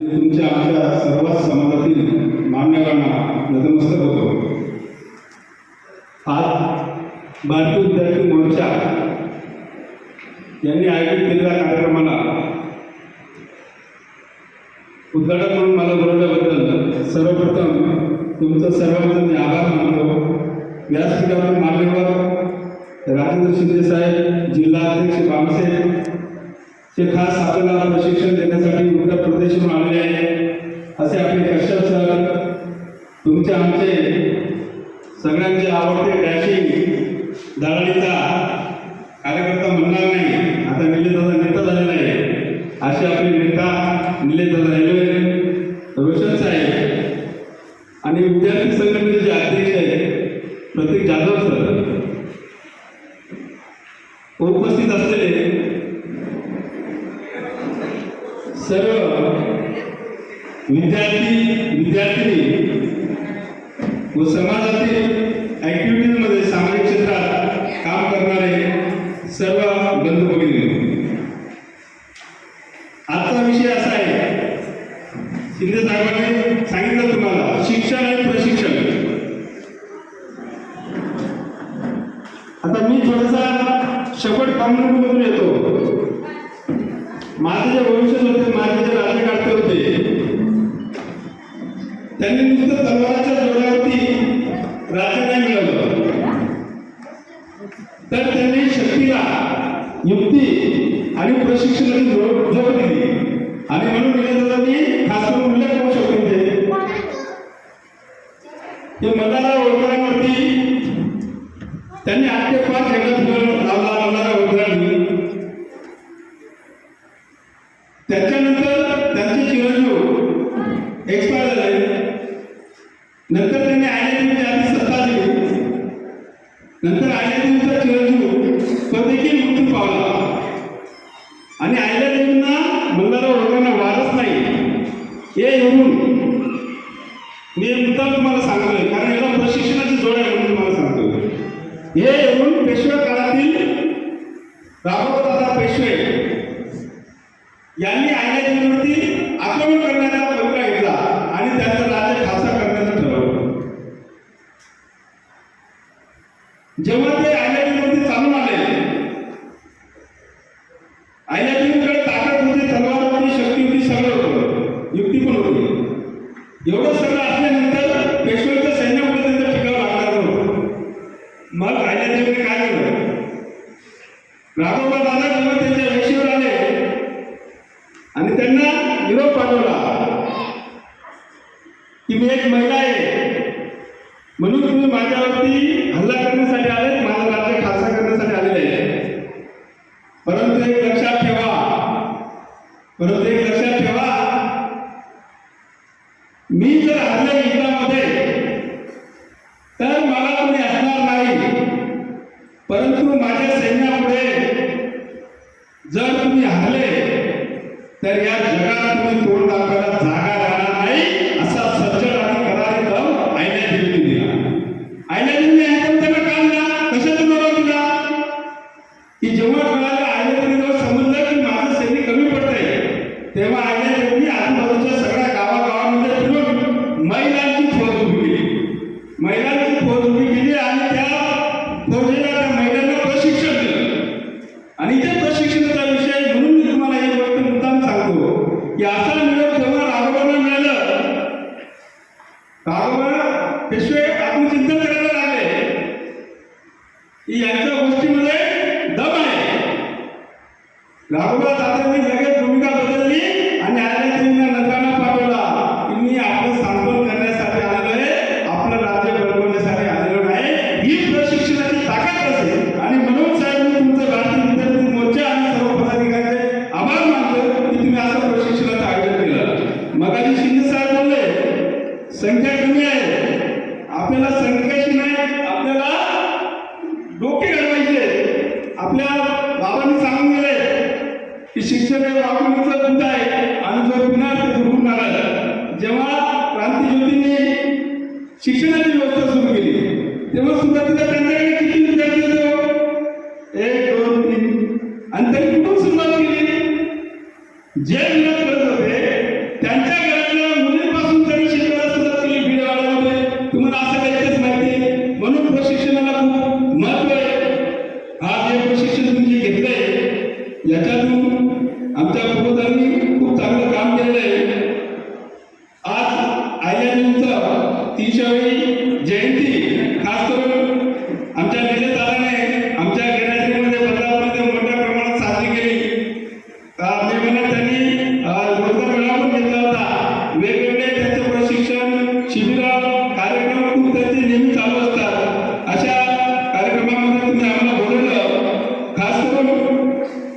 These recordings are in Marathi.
तुमच्या आमच्या सर्व समाजातील मान्यवरांना नतमस्तक होतो. आज भारतीय विद्यार्थी मोर्चा यांनी आयोजित केलेल्या कार्यक्रमाला उद्घाटक म्हणून मला बोलवल्याबद्दल सर्वप्रथम तुमचं सर्वांचं मी आभार मानतो. व्यासपीठावर मान्यवर राजेंद्र शिंदे साहेब जिल्हा अध्यक्ष बाबासाहेब ते खास आपल्याला प्रशिक्षण देण्यासाठी उत्तर प्रदेशहून आलेले आहे. असे आपले कश्यप सर तुमचे आमचे सगळ्यांचे आवडते डॅशिंग दलालीचा कार्यकर्ता म्हणणार नाही. आता निलेशदादा नेता झालेला आहे. असे आपले नेता निलेशदादा रेल्वे रोशन साहेब आणि विद्यार्थी संघटनेचे जे अध्यक्ष आहेत प्रतीक जाधव सर उपस्थित असतात. सर्व विद्यार्थी विद्यार्थिनी व समाजातील ॲक्टिव्हिटीजमध्ये सामाजिक क्षेत्रात काम करणारे सर्व बंधू भगिनी. आजचा विषय असा आहे शिंदे साहेबांनी सांगितलं तुम्हाला शिक्षण आणि प्रशिक्षण. आता मी थोडासा शेवट कम्युनिटीमधून येतो. त्यांनी नुसतं तलवाराच्या जोड्यावरती राज्य नाही मिळवलं. तर त्यांनी शक्तीला युक्ती आणि प्रशिक्षणाची जोड जोड दिली. आणि म्हणून निलेदादा मी खास करून उल्लेख करू शकतो ते की ओळखण्यावरती त्यांनी आठ ते पाच एकदा लावला. हे येऊन. मी मुद्दा तुम्हाला सांगतोय कारण याला प्रशिक्षणाची जोड आहे म्हणून तुम्हाला सांगतोय. हे येऊन पेशवे काळातील राघवदादा पेशवे यांनी आयल्यावरती आक्रमण करण्याचा पवित्रा घेतला आणि त्यांचं राज्य खासा करण्याचं ठरवलं. जेव्हा मी जर हल्ले युद्धामध्ये तर मला कोणी असणार नाही. परंतु माझ्या सैन्यापुढे जर तुम्ही हरले तर या जगात तुम्ही तोंड दाखवायला जा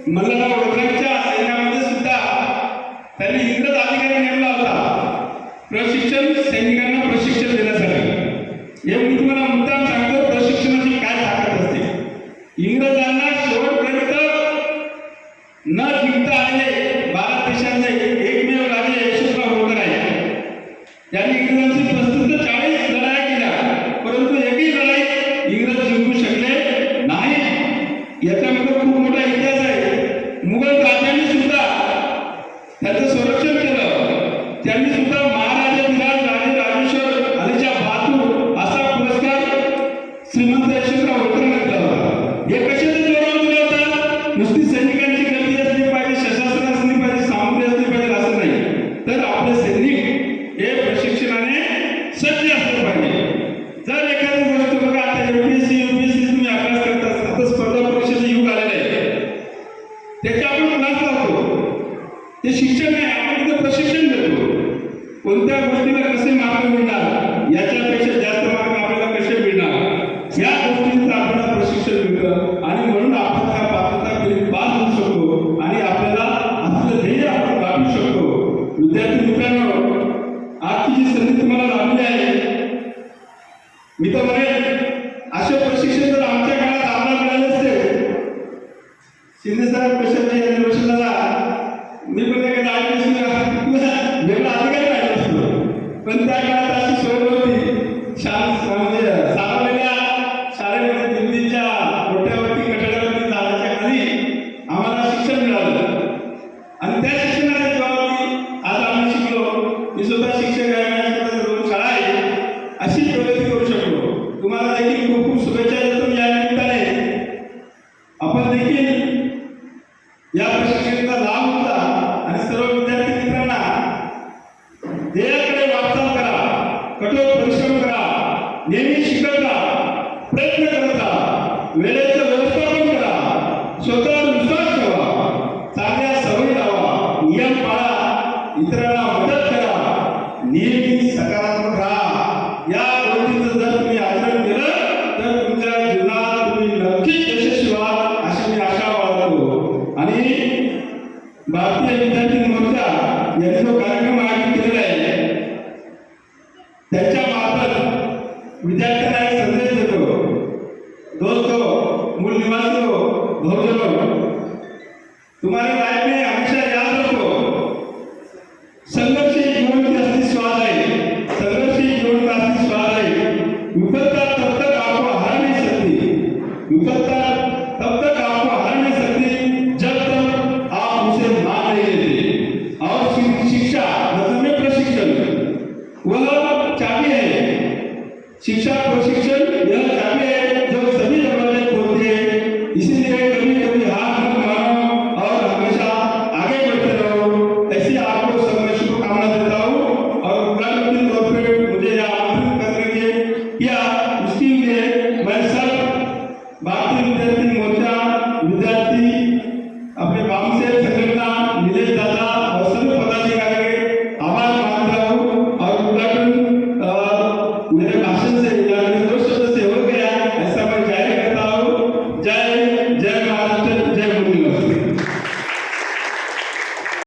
मल्हारराव रोखरेच्या सैन्यामध्ये सुद्धा त्यांनी इंग्रज अधिकारी नेमला होता. प्रशिक्षण सैनिकांना प्रशिक्षण देण्यासाठी. हे मी तुम्हाला मुद्दाम सांगतो प्रशिक्षणाची काय ताकद असते? इंग्रजांना शेवटपर्यंत न जिंकता आले भारत देशाचे एकमेव राजे यशवंतराव होकर आहे त्यांनी इंग्रजांची प्रस्तुत त्याचं संरक्षण केलं. त्यांनी सुद्धा महाराजा विराज राजे राजेश्वर अलीच्या बहादूर असा पुरस्कार श्रीमंत यशवंतराव होळकरांना दिला होता. हे कशाच्या ते शिक्षण नाही आपण तिथं प्रशिक्षण देतो. कोणत्या गोष्टीला कसे मार्ग मिळणार? याच्यापेक्षा जास्त मार्ग आपल्याला कसे मिळणार? या गोष्टींचं आपल्याला प्रशिक्षण मिळतं. आणि म्हणून आपण त्या पात्रता फेरीत पास होऊ शकतो. आणि आपल्याला आपलं ध्येय आपण गाठू शकतो. विद्यार्थी मित्रांनो आजची जी संधी तुम्हाला लाभली आहे मी तर म्हणेन असे प्रशिक्षण जर आमच्या काळात आम्हाला मिळाले असते शिंदे साहेब कशाला पण एखादा आय वेगळा अधिकारी राहिलो असतो पण त्या काळात अशी सोय नव्हती शाळा नेहमी सकारात्मक राहा. या गोष्टीचं जर तुम्ही आचरण केलं तर तुमच्या जीवनात तुम्ही नक्कीच यशस्वी व्हाल अशी मी आशा बाळगतो. आणि भारतीय विद्यार्थी मोर्चा यांनी जो कार्यक्रम आयोजित केलेला आहे त्याच्या मार्फत विद्यार्थ्यांना एक संदेश देतो. दोस्त हो, मूल निवासी हो तुम्हारी हो, तुम्हाला शिक्षा प्रशिक्षण